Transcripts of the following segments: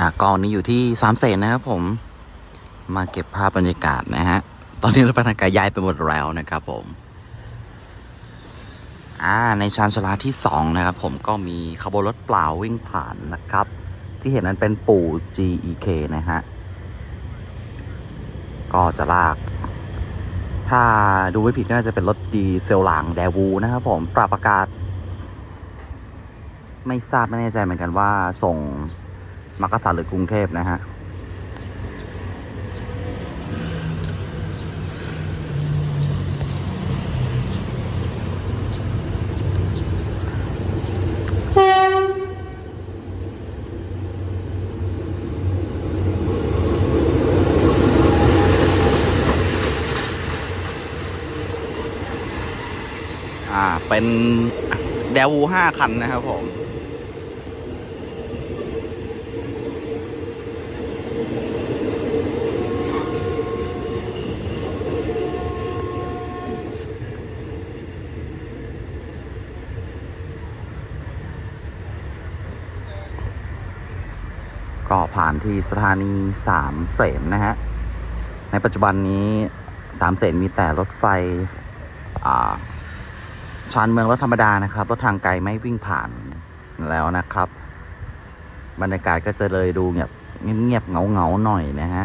อ่ากองนี้อยู่ที่สามเสนนะครับผม มาเก็บภาพบรรยากาศนะฮะ ตอนนี้รถพนักงานย้ายไปหมดแล้วนะครับผม อ่า ในชานชาลาที่สองนะครับผมก็มีขบวนรถเปล่าวิ่งผ่านนะครับ ที่เห็นนั้นเป็นปู่ GEK นะฮะ ก็จะลาก ถ้าดูไม่ผิดน่าจะเป็นรถดีเซลหลังแดวูนะครับผม ปรับอากาศ ไม่ทราบไม่แน่ใจเหมือนกันว่าส่ง มักกะสันหรือกรุงเทพนะฮะอ่าเป็นเดวูห้าคันนะครับผม ก็ผ่านที่สถานีสามเสนนะฮะ ในปัจจุบันนี้สามเสนมีแต่รถไฟชานเมืองรถธรรมดานะครับ รถทางไกลไม่วิ่งผ่านแล้วนะครับ บรรยากาศก็จะเลยดูเงียบเงียบๆเงาหน่อยนะฮะ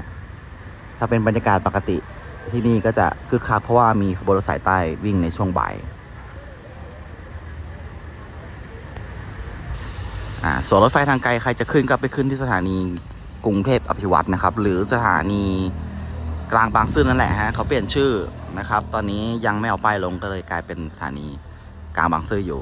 ถ้าเป็นบรรยากาศปกติที่นี่ก็จะคึกคักเพราะว่ามีขบวนรถสายใต้วิ่งในช่วงบ่าย อ่าส่วนรถไฟทางไกลใครจะขึ้นก็ไปขึ้นที่สถานีกรุงเทพอภิวัตนะครับ หรือสถานีกลางบางซื่อนั่นแหละฮะเขาเปลี่ยนชื่อนะครับ ตอนนี้ยังไม่เอาป้ายลงก็เลยกลายเป็นสถานีกลางบางซื่ออยู่